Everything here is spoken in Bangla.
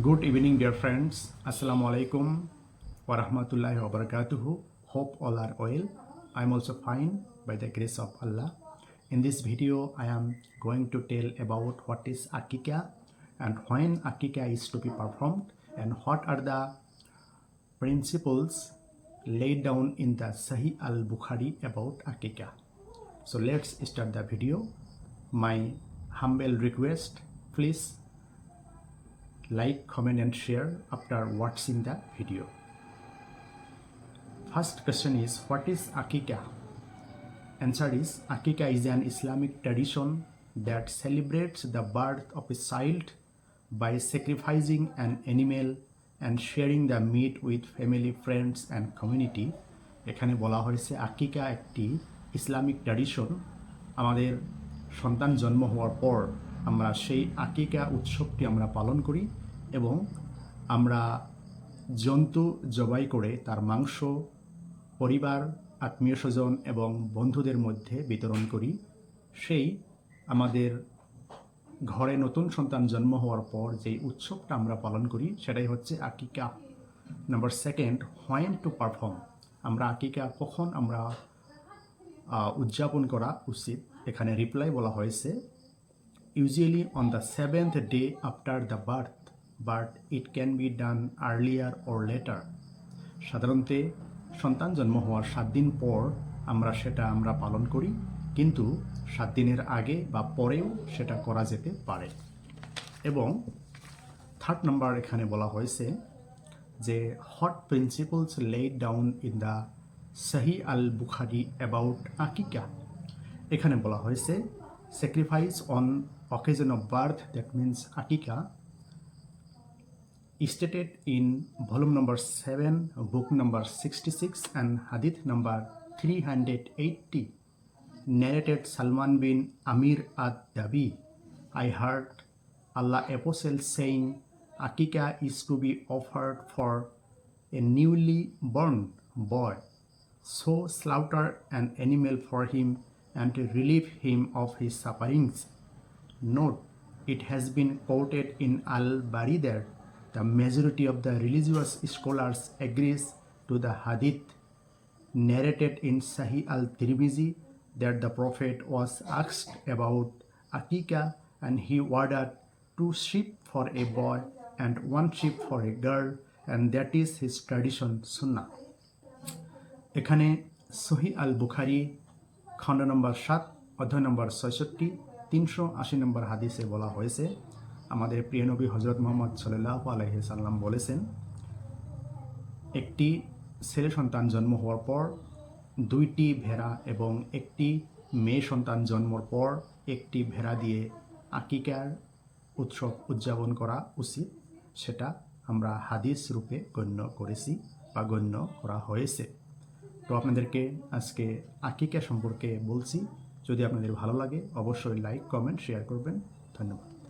Good evening, dear friends. Assalamu alaikum wa rahmatullahi wa barakatuhu. Hope all are well. I'm also fine by the grace of Allah. In this video, I am going to tell about what is Akika and when Akika is to be performed and what are the principles laid down in the Sahih al Bukhari about Akika. So let's start the video. My humble request please like comment and share after ওয়াটসিং the video first question is what is আকিকা অ্যান্সার ইজ আকিকা is an Islamic tradition that celebrates the birth of a child by sacrificing and animal and sharing the meat with family friends and community এখানে বলা হয়েছে আকিকা একটি ইসলামিক ট্রেডিশন আমাদের সন্তান জন্ম হওয়ার পর আমরা সেই আকিকা উৎসবটি আমরা পালন করি এবং আমরা জন্তু জবাই করে তার মাংস, পরিবার, আত্মীয় স্বজন এবং বন্ধুদের মধ্যে বিতরণ করি। সেই আমাদের ঘরে নতুন সন্তান জন্ম হওয়ার পর যে উৎসবটা আমরা পালন করি, সেটাই হচ্ছে আকিকা number second when to perform আমরা আকিকা কখন আমরা উদযাপন করা উচিত, এখানে রিপ্লাই বলা হয়েছে। Usually on the seventh day after the birth, but it can be done earlier or later. সাধারণত সন্তান জন্ম হওয়ার সাত দিন পর আমরা সেটা আমরা পালন করি কিন্তু সাত দিনের আগে বা পরেও সেটা করা যেতে পারে এবং থার্ড নাম্বার এখানে বলা হয়েছে যে what principles laid down in the Sahih al Bukhari about আকিকা এখানে বলা হয়েছে sacrifice on occasion of birth, that means আকিকা stated in volume number 7 book number 66 and hadith number 380 narrated salman bin amir ad-dabi i heard allah apostle saying akika is to be offered for a newly born boy so slaughter an animal for him and relieve him of his sufferings Note, it has been quoted in Al-Bari that the majority of the religious scholars agrees to the hadith narrated in Sahih al-Tirmizi that the Prophet was asked about Akika and he ordered two sheep for a boy and one sheep for a girl and that is his tradition sunnah. এখানে সহি আল বুখারি খণ্ড নম্বর সাত অধ্যায় নম্বর ছয়ষট্টি তিনশো আশি নম্বর হাদিসে বলা হয়েছে, আমাদের প্রিয় নবী হজরত মোহাম্মদ সাল্লাহ আলহি সাল্লাম বলেছেন, একটি ছেলে সন্তান জন্ম হওয়ার পর, দুইটি ভেড়া এবং একটি মেয়ে সন্তান জন্মর পর একটি ভেড়া দিয়ে আকিকার উৎসব উদযাপন করা উচিত, সেটা আমরা হাদিস রূপে গণ্য করেছি বা গণ্য করা হয়েছে। তো আপনাদেরকে আজকে আকিকা সম্পর্কে বলছি। যদি আপনাদের ভালো লাগে অবশ্যই লাইক কমেন্ট শেয়ার করবেন। ধন্যবাদ।